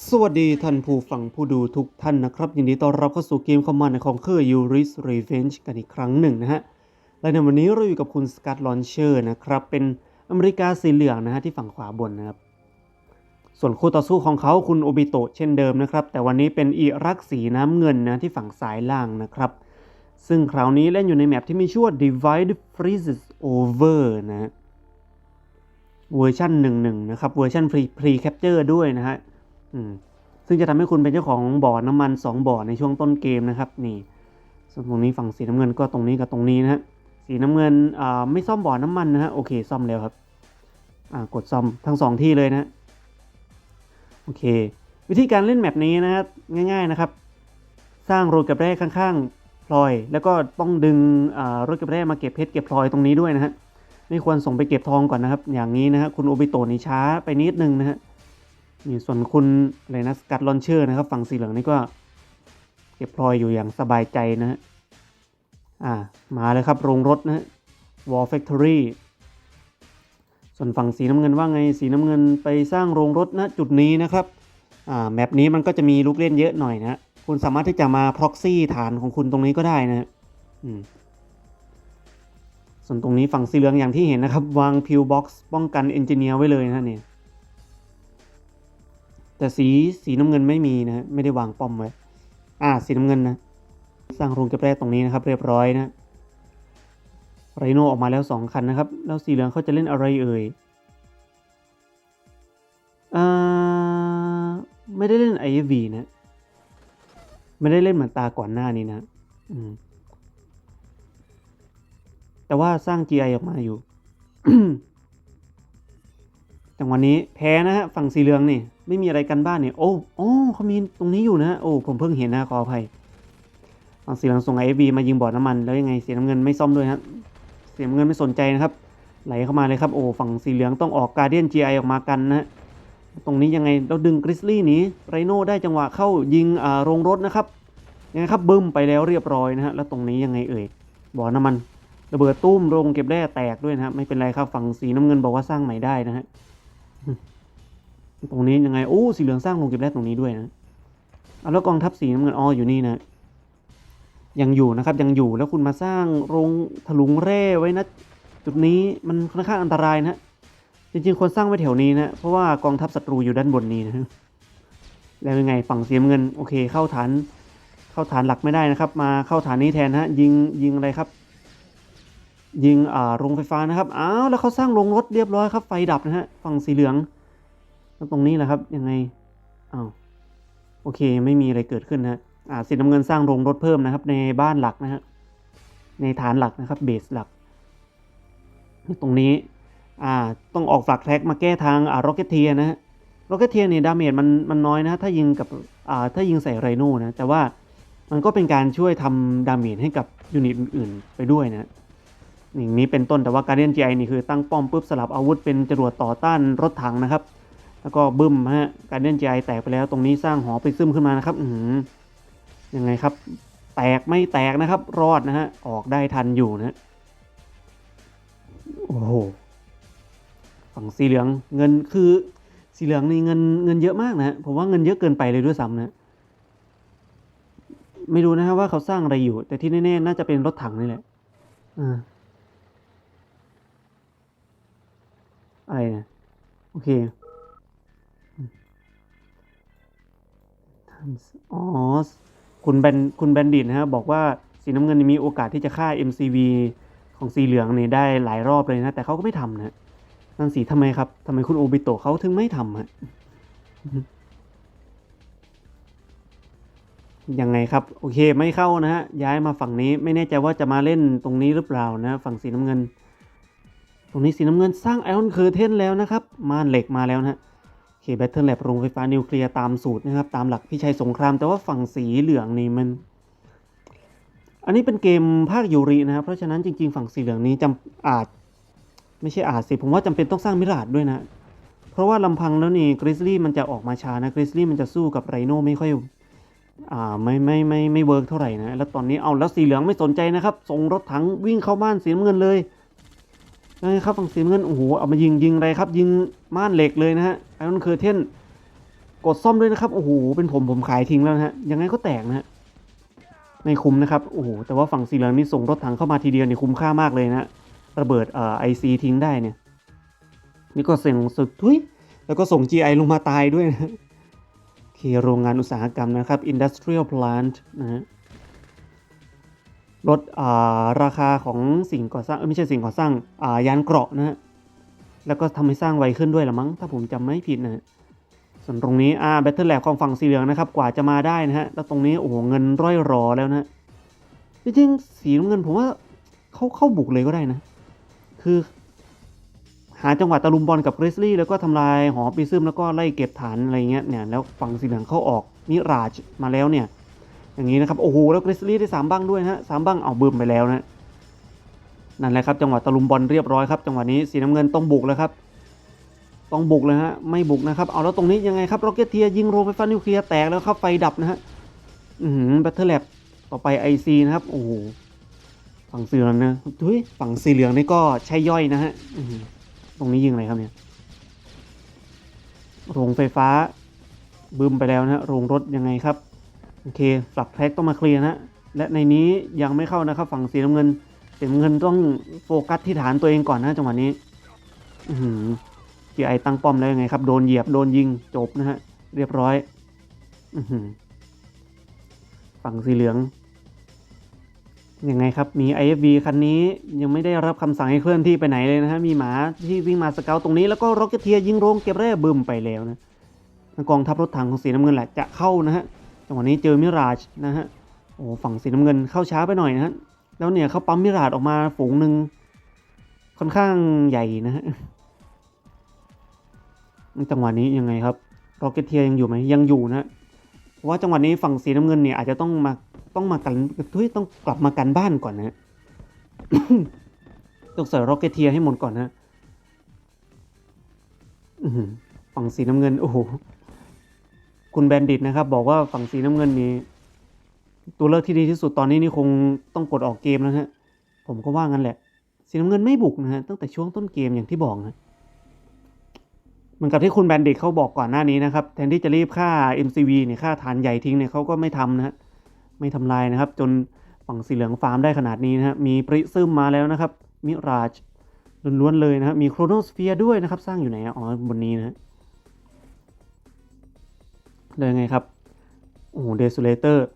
สวัสดีท่านผู้ฟังผู้ดูทุกท่านนะครับ ยินดีต้อนรับเข้าสู่เกมคอมมานด์ของเคอร์ Yuri's Revenge กันอีกครั้งหนึ่งนะฮะ และในวันนี้เราอยู่กับคุณสกัตลอนเชอร์นะครับ เป็นอเมริกาสีเหลืองนะฮะที่ฝั่งขวาบนนะครับ ส่วนคู่ต่อสู้ของเขาคุณโอบิโตะเช่นเดิมนะครับ แต่วันนี้เป็นอิรักสีน้ำเงินนะที่ฝั่งซ้ายล่างนะครับ ซึ่งคราวนี้เล่นอยู่ในแมปที่มีชื่อว่า Divide Freezes Over นะฮะเวอร์ชัน1.1นะครับเวอร์ชัน Pre Pre Capture ด้วยนะฮะ ซึ่งจะทำให้คุณเป็นเจ้าของบ่อน้ำมัน 2 บ่อในช่วงต้นเกมนะครับ นี่ ส่วนตรงนี้ฝั่งสีน้ำเงินก็ตรงนี้กับตรงนี้นะฮะสีน้ำเงินอ่าไม่ซ่อมบ่อน้ำมันนะฮะโอเคซ่อมแล้วครับอ่ากดซ่อมทั้งสองที่เลยนะฮะโอเค วิธีการเล่นแมปนี้นะครับง่าย ๆนะครับ สร้างโรดเก็บแร่ข้างๆพลอย แล้วก็ต้องดึงรถเก็บแร่มาเก็บเพชรเก็บพลอยตรงนี้ด้วยนะฮะไม่ควรส่งไปเก็บทองก่อนนะครับ อย่างนี้นะฮะคุณโอบิโตะนี่ช้าไปนิดนึงนะฮะ นี่ส่วนคุณอะไรนะสกัดลอนเชอร์นะครับ ฝั่งสีเหลืองนี่ก็ เก็บพลอยอยู่อย่างสบายใจนะฮะอ่ามาเลยครับโรงรถนะฮะ War Factory ส่วนฝั่งสีน้ำเงินว่าไงสีน้ำเงินไปสร้างโรงรถนะจุดนี้นะครับอ่าแมปนี้มันก็จะมีลูกเล่นเยอะหน่อยนะฮะคุณสามารถที่จะมา proxy ฐานของคุณตรงนี้ก็ได้นะฮะอืมส่วนตรงนี้ฝั่งสีเหลืองอย่างที่เห็นนะครับ วางพิวบ็อกซ์ป้องกันเอนจิเนียร์ไว้เลยนะเนี่ย แต่สีสีน้ำเงินไม่มีนะไม่ได้วางป้อมไว้ อ่าสีน้ำเงินนะสร้างโรงเก็บแร่ตรงนี้นะครับ เรียบร้อยนะไรโนออกมาแล้วสองคันนะครับ แล้วสีเหลืองเขาจะเล่นอะไรเอ่ยอ่าไม่ได้เล่น IFV นะ ไม่ได้เล่นเหมือนตาก่อนหน้านี้นะอืมแต่ว่าสร้าง GI ออกมาอยู่ จังหวะนี้แพ้นะฮะฝั่งสีเหลืองนี่ไม่มีอะไรกันบ้านเนี่ยโอ้โอ้เขามีตรงนี้อยู่นะโอ้ผมเพิ่งเห็นนะขออภัยฝั่งสีเหลืองส่งไอวีมายิงบ่อน้ำมันแล้วยังไงเสีน้ำเงินไม่ซ่อมด้วยฮะเสีน้ำเงินไม่สนใจนะครับไหลเข้ามาเลยครับโอ้ฝั่งสีเหลืองต้องออกการเดียน GI ออกมากันนะฮะตรงนี้ยังไงเราดึงกริซลี่หนีไรโน่ได้จังหวะเข้ายิงอ่าโรงรถนะครับยังไงครับบึ้มไปแล้วเรียบร้อยนะฮะแล้วตรงนี้ยังไงเอ่ยบ่อน้ำมันระเบิดตุ้มโรงเก็บแร่แตกด้วยนะครับไม่เป็นไรครับฝั่งสีน้ำเงินบอกว่าสร้างใหม่ได้นะฮะ ตรงนี้ยังไงโอ้สีเหลืองสร้างโรงเก็บแร่ตรงนี้ด้วยนะเอาแล้วกองทัพสีน้ำเงินอ๋ออยู่นี่นะยังอยู่นะครับยังอยู่แล้วคุณมาสร้างโรงถลุงแร่ไว้นะจุดนี้มันค่อนข้างอันตรายนะจริงๆควรสร้างไว้แถวนี้นะเพราะว่ากองทัพศัตรูอยู่ด้านบนนี้นะแล้วยังไงฝั่งสีน้ำเงินโอเคเข้าฐาน เข้าฐานหลักไม่ได้นะครับ มาเข้าฐานนี้แทนฮะยิงยิงอะไรครับ ยิงอ่าโรงไฟฟ้านะครับอ้าวแล้วเขาสร้างโรงรถเรียบร้อยครับ ไฟดับนะฮะฝั่งสีเหลืองแล้วตรงนี้แหละครับยังไงอ้าวโอเคไม่มีอะไรเกิดขึ้นนะฮะอ่าสีน้ำเงินสร้างโรงรถเพิ่มนะครับ ในบ้านหลักนะฮะในฐานหลักนะครับเบสหลัก ตรงนี้อ่าต้องออกฝลักแท็กมาแก้ทางอ่าร็อกเก็ตเทียนะฮะร็อกเก็ตเทียเนี่ยดาเมจมันมันน้อยนะถ้ายิงกับอ่าถ้ายิงใส่ไรโน่นะแต่ว่ามันก็เป็นการช่วยทำดาเมจให้กับยูนิตอื่นๆไปด้วยนะ อย่างนี้เป็นต้นแต่ว่า Guardian GI นี่คือตั้งป้อมปุ๊บสลับอาวุธเป็นจรวดต่อต้านรถถังนะครับ แล้วก็บึ้มฮะ Guardian GI แตกไปแล้วตรงนี้สร้างหอไปซึมขึ้นมานะครับอืยังไงครับ แตกไม่แตกนะครับ รอดนะฮะออกได้ทันอยู่นะโอ้โหฝั่งสีเหลืองเงินคือสีเหลืองนี่เงินเงินเยอะมากนะฮะผมว่าเงินเยอะเกินไปเลยด้วยซ้ำนะไม่รู้นะฮะว่าเขาสร้างอะไรอยู่ แต่ที่แน่ๆน่าจะเป็นรถถังนี่แหละอ่า อะไรนะโอเคอ๋อคุณแบนคุณแบนดิตนะฮะบอกว่าสีน้ำเงินมีโอกาสที่จะฆ่า MCV ของสีเหลืองนี่ได้หลายรอบเลยนะ แต่เขาก็ไม่ทำนะนั่นสิทำไมครับทำไมคุณโอบิโตะเขาถึงไม่ทำฮะยังไงครับ โอเคไม่เข้านะฮะย้ายมาฝั่งนี้ไม่แน่ใจว่าจะมาเล่นตรงนี้หรือเปล่านะ ฝั่งสีน้ำเงิน ตรงนี้สีน้ำเงินสร้างไอออนเคอร์เทนแล้วนะครับม่านเหล็กมาแล้วนะฮะเคแบตเทิลแลบโรงไฟฟ้านิวเคลียร์ตามสูตรนะครับ ตามหลักพิชัยสงคราม แต่ว่าฝั่งสีเหลืองนี่มัน อันนี้เป็นเกมภาคยูรินะครับ เพราะฉะนั้นจริง ๆ ฝั่งสีเหลืองนี้จำอาจ ไม่ใช่อาจสิผมว่าจำเป็นต้องสร้างมิราดด้วยนะ เพราะว่าลำพังแล้วนี่กริซลี่มันจะออกมาช้านะกริซลี่มันจะสู้กับไรโน่ไม่ค่อยอ่าไม่ไม่ไม่ไม่เวิร์กเท่าไหร่นะแล้วตอนนี้เอาแล้วสีเหลืองไม่สนใจนะครับส่งรถถังวิ่งเข้าบ้านสีน้ำเงินเลย นะครับฝั่งสีน้ำเงินโอ้โหเอามายิงยิงอะไรครับ ยิงม่านเหล็กเลยนะฮะไอรอนเคอร์เทนกดซ่อมด้วยนะครับโอ้โหเป็นผมผมขายทิ้งแล้วนะฮะยังไงก็แตกนะฮะไม่คุ้มนะครับโอ้โหแต่ว่าฝั่งสีเหลืองนี่ส่งรถถังเข้ามาทีเดียวนี่คุ้มค่ามากเลยนะระเบิดเอ่อไอซีทิ้งได้เนี่ยนี่ก็เสียงสุดทุยแล้วก็ส่ง GI ลงมาตายด้วยนะโอเคโรงงานอุตสาหกรรมนะครับ Industrial Plant นะฮะ ลดาราคาของสิ่งก่อสร้างไม่ใช่สิ่งก่อสร้างายานเกราะนะฮะแล้วก็ทำให้สร้างไวขึ้นด้วยละมั้ง ถ้าผมจำไม่ผิดนะส่วนตรงนี้อ่า Battle Lab ของฝั่งสีเหลืองนะครับ กว่าจะมาได้นะฮะแล้วตรงนี้โอ้โหเงินร่อยรอแล้วนะจริงๆสีน้ำเงินผมว่าเขาเข้าบุกเลยก็ได้นะ คือ หาจังหวะตะลุมบอลกับเกรซลี่แล้วก็ทำลายหอปีซึมแล้วก็ไล่เก็บฐานอะไรเงี้ยเนี่ยแล้วฝั่งสีเหลืองเข้าออกนิราชมาแล้วเนี่ย อย่างนี้นะครับ โอ้โห แล้วกริซลี่ได้สามบ้างด้วยนะฮะสามบ้างเอาบึมไปแล้วนะ นั่นแหละครับ จังหวะตะลุมบอลเรียบร้อยครับ จังหวะนี้สีน้ำเงินต้องบุกแล้วครับ ต้องบุกเลยฮะ ไม่บุกนะครับ เอาแล้วตรงนี้ยังไงครับโรเกตเทียยิงโรงไฟฟ้านิวเคลียร์แตกแล้วครับ ไฟดับนะฮะ อืมแบตเตอร์แลบต่อไปไอซีนะครับ โอ้โห ฝั่งสีเหลืองนะทุยฝั่งสีเหลืองนี่ก็ใช่ย่อยนะฮะตรงนี้ยิงอะไรครับเนี่ย โรงไฟฟ้าบึมไปแล้วนะฮะโรงรถยังไงครับ โอเคฝักแท็กต้องมาเคลียร์นะและในนี้ยังไม่เข้านะครับ ฝั่งสีน้ำเงินสีน้ำเงินต้องโฟกัสที่ฐานตัวเองก่อนนะจังหวะนี้อือหือจีไอตั้งป้อมแล้วยังไงครับ โดนเหยียบโดนยิงจบนะฮะ เรียบร้อยอฝั่งสีเหลืองยังไงครับ มี IFV คันนี้ยังไม่ได้รับคำสั่งให้เคลื่อนที่ไปไหนเลยนะฮะ มีหมาที่วิ่งมาสเกลตรงนี้แล้วก็ร็อกเก็ตเทียยิงโรงเก็บแร่บึมไปแล้วนะกองทัพรถถังของสีน้ำเงินแหละจะเข้านะฮะ จังหวะนี้เจอมิราชนะฮะโอ้ฝั่งสีน้ำเงินเข้าช้าไปหน่อยนะฮะแล้วเนี่ยเขาปั๊มมิราชออกมาฝูงหนึ่งค่อนข้างใหญ่นะฮะจังหวะนี้ยังไงครับโรเกตเทียยังอยู่ไหมยังอยู่นะเพราะว่าจังหวะนี้ฝั่งสีน้ำเงินเนี่ยอาจจะต้องมาต้องมากันทุยต้องกลับมากันบ้านก่อนนะต้องใส่โรเกตเทียให้หมดก่อนนะฝั่งสีน้ำเงินโอ้โห คุณแบนดิตนะครับ บอกว่าฝั่งสีน้ำเงินนี้ ตัวเลือกที่ดีที่สุดตอนนี้นี่คงต้องกดออกเกมแล้วฮะผมก็ว่างั้นแหละ สีน้ำเงินไม่บุกนะฮะตั้งแต่ช่วงต้นเกมอย่างที่บอกนะเหมือนกับที่คุณแบนดิตเขาบอกก่อนหน้านี้นะครับแทนที่จะรีบฆ่า MCV เนี่ยฆ่าฐานใหญ่ทิ้งเนี่ยเขาก็ไม่ทำนะฮะไม่ทำลายนะครับ จนฝั่งสีเหลืองฟาร์มได้ขนาดนี้นะฮะมีปริซึมมาแล้วนะครับมิราจล้วนๆเลยนะฮะมีโครโนสเฟียร์ด้วยนะครับ สร้างอยู่ไหนอะอ๋อบนนี้นะฮะ เลยไงครับ โอ้โหเดซูเลเตอร์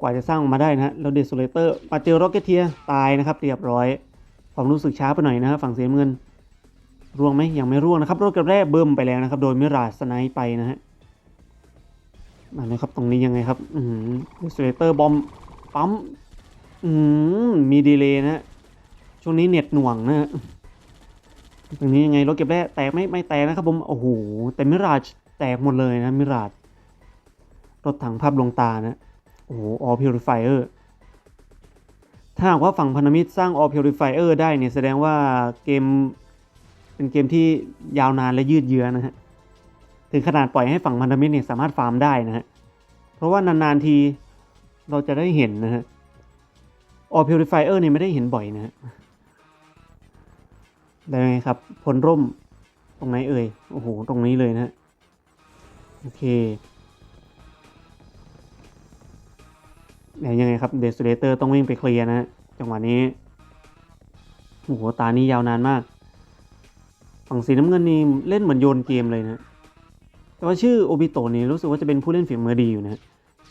กว่าจะสร้างออกมาได้นะฮะแล้วเดซูเลเตอร์มาเจอร็อกเก็ตเทียตายนะครับ เรียบร้อย ความรู้สึกช้าไปหน่อยนะฮะฝั่งเสีน้ำเงินร่วงไหมยังไม่ร่วงนะครับรถกระแร่เบิ่มไปแล้วนะครับ โดยมิราสไนป์ไปนะฮะมาเลยครับตรงนี้ยังไงครับ อืมสเตเตอร์บอมปั๊มอืมมีดีเลย์นะช่วงนี้เน็ตหน่วงนะฮะตรงนี้ยังไงรถเก็บแร่แตกไม่ไม่แตกนะครับผมโอ้โหแต่มิราชแตกหมดเลยนะมิราช รถถังภาพลวงตานะโอ้โหออพิวริฟายเออร์ถ้าหากว่าฝั่งพันธมิตรสร้างออพิวริฟายเออร์ได้เนี่ยแสดงว่าเกมเป็นเกมที่ยาวนานและยืดเยื้อนะฮะ ถึงขนาดปล่อยให้ฝั่งพันธมิตรเนี่ยสามารถฟาร์มได้นะฮะ เพราะว่านานๆทีเราจะได้เห็นนะฮะออพิวริฟายเออร์เนี่ยไม่ได้เห็นบ่อยนะฮะได้ไงครับพลร่มตรงไหนเอ่ย โอ้โห ตรงนี้เลยนะฮะโอเค เนี่ยังไงครับเดสเลเตอร์ต้องวิ่งไปเคลียร์นะ จังหวะนี้โอ้โหตานี้ยาวนานมาก ฝั่งสีน้ำเงินนี่เล่นเหมือนโยนเกมเลยนะ แต่ว่าชื่อโอบิโตะนี่รู้สึกว่าจะเป็นผู้เล่นฝีมือดีอยู่นะ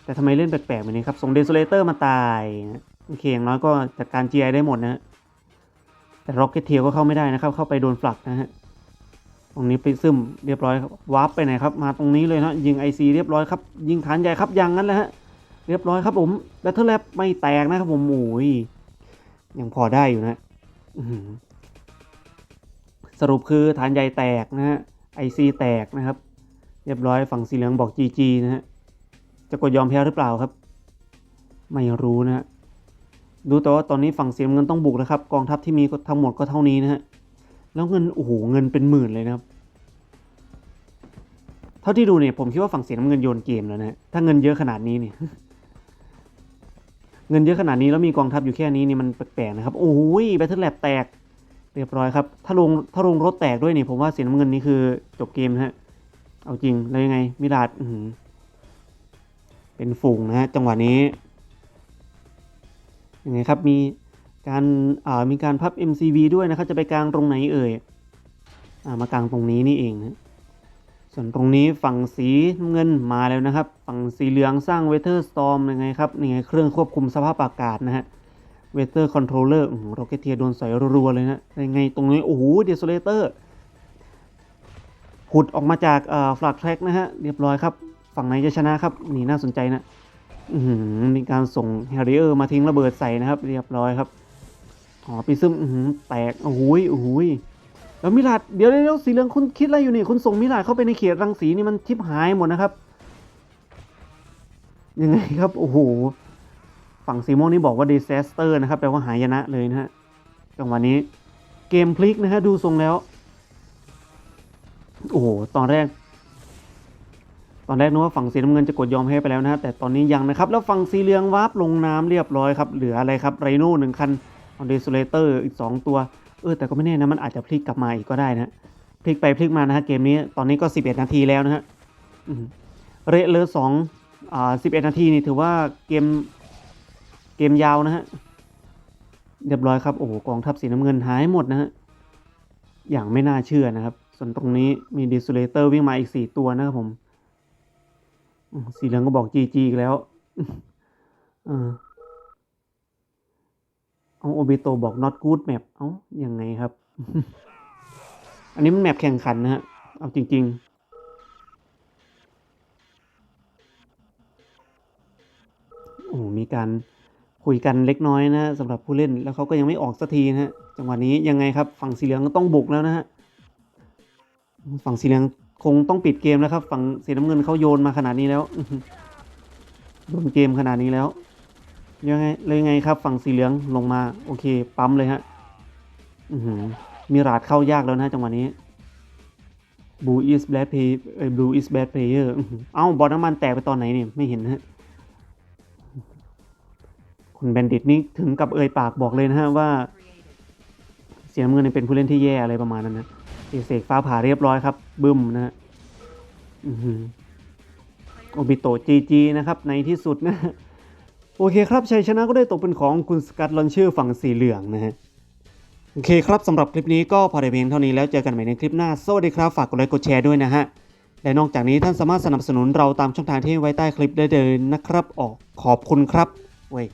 แต่ทำไมเล่นแปลกๆแบบนี้ครับ ส่งเด s ซ l เลเตอร์มาตายนะโอเคอย่างน้อยก็จัดการ GI ได้หมดนะ แต่ร็อกเก็ตเทียก็เข้าไม่ได้นะครับ เข้าไปโดนฟลักนะฮะตรงนี้ไปซึมเรียบร้อยครับวาร์ปไปไหนครับ มาตรงนี้เลยนะยิง IC เรียบร้อยครับ ยิงฐานใหญ่ครับยังงั้นแหละฮะ เรียบร้อยครับผมแบทเทิลแลบไม่แตกนะครับผมโอ้ยยังพอได้อยู่นะสรุปคือฐานใหญ่แตกนะฮะไอซีแตกนะครับ เรียบร้อยฝั่งสีเหลืองบอก GG นะฮะจะกดยอมแพ้หรือเปล่าครับ ไม่รู้นะฮะดูแต่ว่าตอนนี้ฝั่งสีเงินต้องบุกนะครับ กองทัพที่มีทั้งหมดก็เท่านี้นะฮะแล้วเงินโอ้โหเงินเป็นหมื่นเลยนะครับ เท่าที่ดูเนี่ยผมคิดว่าฝั่งสีน้ำเงินโยนเกมแล้วนะถ้าเงินเยอะขนาดนี้เนี่ย เงินเยอะขนาดนี้แล้วมีกองทัพอยู่แค่นี้นี่มันแปลกๆนะครับ โอ้ยแบทเทิลแลบแตก เรียบร้อยครับ ถ้าลงถ้าลงรถแตกด้วยนี่ผมว่าสีน้ำเงินนี่คือจบเกมนะฮะ เอาจริงแล้วยังไงมิราดเป็นฝูงนะฮะจังหวะนี้ยังไงครับมีการอ่ามีการพับ MCV ด้วยนะครับ จะไปกลางตรงไหนเอ่ยอ่ามากลางตรงนี้นี่เองนะ ส่วนตรงนี้ฝั่งสีน้ำเงินมาแล้วนะครับ ฝั่งสีเหลืองสร้าง Weather Storm ยังไงครับนี่ไงเครื่องควบคุมสภาพอากาศนะฮะ Weather Controller โอ้โหโรเกเทียโดนใสอยรัวๆเลยนะยังไงตรงนี้โอ้โห Desolator หุดออกมาจากเอ่อ Flag Track นะฮะเรียบร้อยครับ ฝั่งไหนจะชนะครับ นี่น่าสนใจนะอืมีการส่ง Harrier มาทิ้งระเบิดใส่นะครับ เรียบร้อยครับอ๋อปีซึมหือแตกโอ้โหยโอ้โหย แล้วมิลาดเดี๋ยวเดี๋ยวสีเหลืองคุณคิดอะไรอยู่นี่ คุณส่งมิลาดเข้าไปในเขตรังสีนี่มันทิพหายหมดนะครับ ยังไงครับ โอ้โห ฝั่งสีม่วงนี่บอกว่า disaster นะครับแปลว่าหายนะเลยนะฮะจังหวะนี้เกมพลิกนะฮะดูทรงแล้ว โอ้โห ตอนแรก ตอนแรกนึกว่าฝั่งสีน้ำเงินจะกดยอมแพ้ไปแล้วนะฮะแต่ตอนนี้ยังนะครับ แล้วฝั่งสีเหลืองวาร์ปลงน้ำเรียบร้อยครับ เหลืออะไรครับไรโน่หนึ่งคันออนเดซูเลเตอร์อีก 2 ตัว เออแต่ก็ไม่แน่นะมันอาจจะพลิกกลับมาอีกก็ได้นะพลิกไปพลิกมานะฮะเกมนี้ตอนนี้ก็ 11 นาทีแล้วนะฮะเรเลอร์สองอ่า11นาทีนี่ถือว่าเกมเกมยาวนะฮะเรียบร้อยครับโอ้โหกองทัพสีน้ำเงินหายหมดนะฮะอย่างไม่น่าเชื่อนะครับ ส่วนตรงนี้มีดิสเลเตอร์วิ่งมาอีก4ตัวนะครับผม สีเหลืองก็บอก GG อีกแล้ว เออ เอาโอเบโตบอก not good map เอ้ายังไงครับ อันนี้มันแมปแข่งขันนะฮะ เอาจริง ๆโอ้โหมีการคุยกันเล็กน้อยนะสำหรับผู้เล่นแล้วเขาก็ยังไม่ออกสักทีนะฮะจังหวะนี้ยังไงครับ ฝั่งสีเหลืองก็ต้องบุกแล้วนะฮะฝั่งสีเหลืองคงต้องปิดเกมแล้วครับ ฝั่งสีน้ำเงินเขาโยนมาขนาดนี้แล้วโดนเกมขนาดนี้แล้ว ยังไงเลยยังไงครับ ฝั่งสีเหลืองลงมา โอเค ปั๊มเลยฮะอือหือมีราดเข้ายากแล้วนะจังหวะนี้ Blue is bad play เอ้ย Blue is bad player อื้อหือเอ้าบอลน้ำมันแตกไปตอนไหนเนี่ยไม่เห็นนะฮะคุณแบนดิตนี่ถึงกับเอ่ยปากบอกเลยนะฮะว่า เสียเงินเป็นผู้เล่นที่แย่อะไรประมาณนั้นนะเสกฟ้าผ่าเรียบร้อยครับ บึ้มนะฮะอื้หือโอบิโตจีจีนะครับ ในที่สุดนะ โอเคครับชัยชนะก็ได้ตกเป็นของคุณสกัดลอนเชื่อฝั่งสีเหลืองนะฮะโอเคครับสำหรับคลิปนี้ก็พอได้เพียงเท่านี้แล้วเจอกันใหม่ในคลิปหน้า สวัสดีครับฝากกดไลค์กดแชร์ด้วยนะฮะและนอกจากนี้ท่านสามารถสนับสนุนเราตามช่องทางที่ไว้ใต้คลิปได้เลยนะครับออกขอบคุณครับเว้ย